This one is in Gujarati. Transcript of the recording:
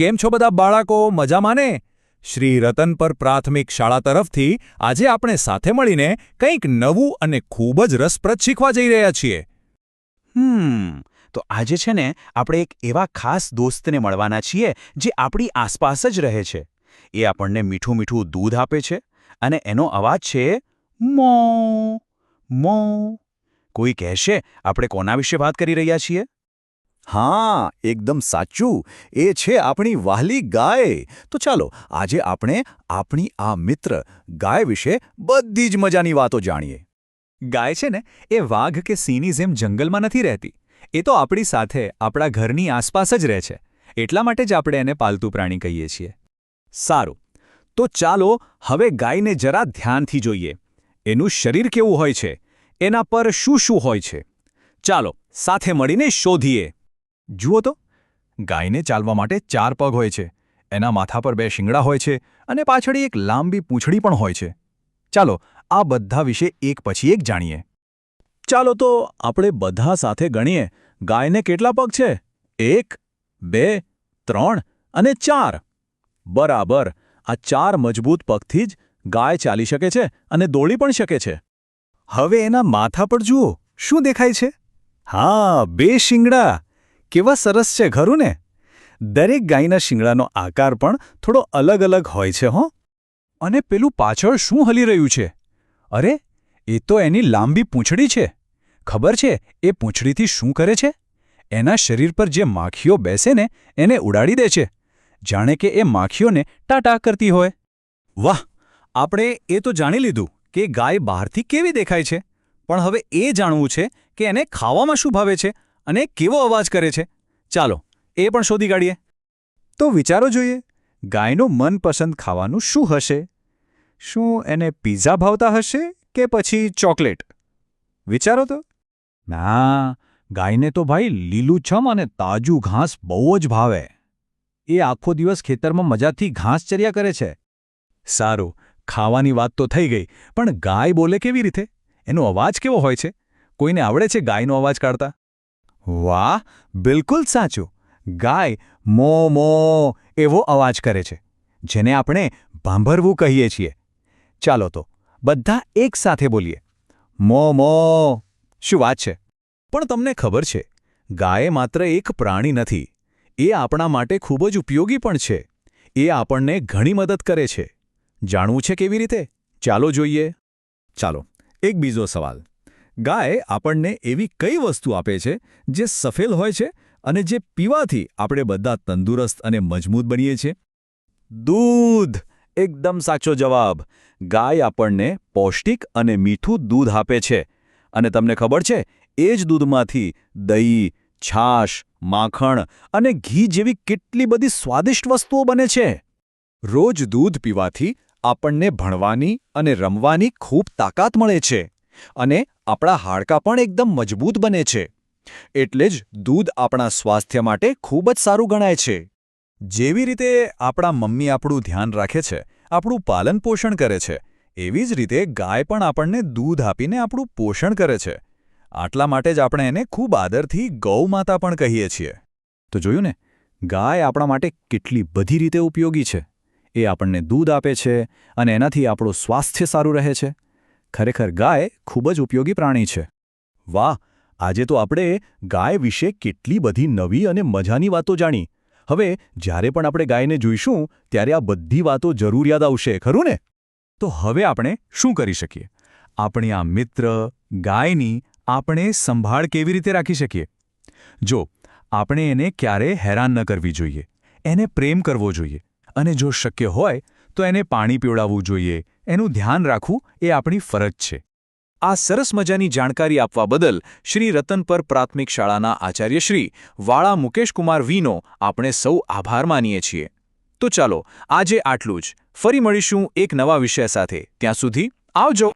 કેમ છો બધા બાળકો? મજામાં ને શ્રી રતનપર પ્રાથમિક શાળા તરફથી આજે આપણે સાથે મળીને કંઈક નવું અને ખૂબ જ રસપ્રદ શીખવા જઈ રહ્યા છીએ. હમ, તો આજે છે ને આપણે એક એવા ખાસ દોસ્તને મળવાના છીએ જે આપણી આસપાસ જ રહે છે. એ આપણને મીઠું મીઠું દૂધ આપે છે અને એનો અવાજ છે, મો મો. કોઈ કહેશે, આપણે કોના વિશે વાત કરી રહ્યા છીએ? હા, એકદમ સાચું. એ છે આપણી વહાલી ગાય. તો ચાલો, આજે આપણે આપણી આ મિત્ર ગાય વિશે બધી જ મજાની વાતો જાણીએ. ગાય છે ને, એ વાઘ કે સિંહની જેમ જંગલમાં નથી રહેતી. એ તો આપણી સાથે, આપણા ઘરની આસપાસ જ રહે છે. એટલા માટે જ આપણે એને પાલતુ પ્રાણી કહીએ છીએ. સારું. તો ચાલો, હવે ગાયને જરા ધ્યાનથી જોઈએ. એનું શરીર કેવું હોય છે? એના પર શું શું હોય છે? ચાલો, સાથે મળીને શોધીએ. જુઓ તો, ગાયને ચાલવા માટે ચાર પગ હોય છે, એના માથા પર બે શિંગડા હોય છે અને પાછળ એક લાંબી પૂંછડી પણ હોય છે. ચાલો, આ બધા વિશે એક પછી એક જાણીએ. ચાલો તો આપણે બધા સાથે ગણીએ, ગાયને કેટલા પગ છે? એક, બે, ત્રણ અને ચાર. બરાબર, આ ચાર મજબૂત પગથી જ ગાય ચાલી શકે છે અને દોડી પણ શકે છે. હવે એના માથા પર જુઓ, શું દેખાય છે? હા, બે શિંગડા. કેવા સરસ છે ખરું ને દરેક ગાયના શિંગડાનો આકાર પણ થોડો અલગ અલગ હોય છે હો. અને પેલું પાછળ શું હલી રહ્યું છે? અરે, એ તો એની લાંબી પૂંછડી છે. ખબર છે, એ પૂંછડીથી શું કરે છે? એના શરીર પર જે માખીઓ બેસે ને, એને ઉડાડી દે છે. જાણે કે એ માખીઓને ટાટા કરતી હોય. વાહ, આપણે એ તો જાણી લીધું કે ગાય બહારથી કેવી દેખાય છે. પણ હવે એ જાણવું છે કે એને ખાવામાં શું ભાવે છે. અને કેવો અવાજ કરે છે? ચાલો, એ પણ શોધી કાઢીએ. તો વિચારો જોઈએ, ગાયનું મનપસંદ ખાવાનું શું હશે? શું એને પિઝા ભાવતા હશે કે પછી ચોકલેટ? વિચારો તો. ના, ગાયને તો ભાઈ લીલુંછમ અને તાજું ઘાસ બહુ જ ભાવે. એ આખો દિવસ ખેતરમાં મજાથી ઘાસ ચર્યા કરે છે. સારું, ખાવાની વાત તો થઈ ગઈ, પણ ગાય બોલે કેવી રીતે? એનો અવાજ કેવો હોય છે? કોઈને આવડે છે ગાયનો અવાજ કાઢતા? વાહ, બિલકુલ સાચું. ગાય મો મો એવો અવાજ કરે છે, જેને આપણે ભાંભરવું કહીએ છીએ. ચાલો તો, બધા એક સાથે બોલીએ. મો મો, શું વાત છે? પણ તમને ખબર છે, ગાય માત્ર એક પ્રાણી નથી, એ આપણા માટે ખૂબ જ ઉપયોગી પણ છે. એ આપણને ઘણી મદદ કરે છે. જાણવું છે કેવી રીતે? ચાલો જોઈએ. ચાલો, એક બીજો સવાલ. ગાય આપણને એવી કઈ વસ્તુ આપે છે જે સફેલ હોય છે અને જે પીવાથી આપણે બધા તંદુરસ્ત અને મજબૂત બનીએ છીએ? દૂધ! એકદમ સાચો જવાબ. ગાય આપણને પૌષ્ટિક અને મીઠું દૂધ આપે છે. અને તમને ખબર છે, એ જ દૂધમાંથી દહીં, છાશ, માખણ અને ઘી જેવી કેટલી બધી સ્વાદિષ્ટ વસ્તુઓ બને છે. રોજ દૂધ પીવાથી આપણને ભણવાની અને રમવાની ખૂબ તાકાત મળે છે. અને આપણા હાડકાં પણ એકદમ મજબૂત બને છે. એટલે જ દૂધ આપણા સ્વાસ્થ્ય માટે ખૂબ જ સારું ગણાય છે. જેવી રીતે આપણા મમ્મી આપણું ધ્યાન રાખે છે, આપણું પાલન પોષણ કરે છે, એવી જ રીતે ગાય પણ આપણને દૂધ આપીને આપણું પોષણ કરે છે. આટલા માટે જ આપણે એને ખૂબ આદરથી ગૌમાતા પણ કહીએ છીએ. તો જોયું ને, ગાય આપણા માટે કેટલી બધી રીતે ઉપયોગી છે. એ આપણને દૂધ આપે છે અને એનાથી આપણું સ્વાસ્થ્ય સારું રહે છે. ખરેખર ગાય ખૂબ જ ઉપયોગી પ્રાણી છે. વાહ, આજે તો આપણે ગાય વિશે કેટલી બધી નવી અને મજાની વાતો જાણી. હવે, જ્યારે પણ આપણે ગાયને જોઈશું, ત્યારે આ બધી વાતો જરૂર યાદ આવશે, ખરું ને? તો હવે આપણે શું કરી શકીએ? આપણે આ મિત્ર, ગાયની આપણે સંભાળ કેવી રીતે રાખી શકીએ? જો, આપણે એને ક્યારે હેરાન ન કરવી જોઈએ. એને પ્રેમ કરવો જોઈએ. અને જો શક્ય હોય તો એને પાણી પીવડાવવું જોઈએ. એનું ધ્યાન રાખવું એ આપણી ફરજ છે. આ સરસ મજાની જાણકારી આપવા બદલ શ્રી રતનપર પ્રાથમિક શાળાના આચાર્યશ્રી વાળા મુકેશકુમાર વીનો આપણે સૌ આભાર માનીએ છીએ. તો ચાલો, આજે આટલું જ. ફરી મળીશું એક નવા વિષય સાથે. ત્યાં સુધી આવજો!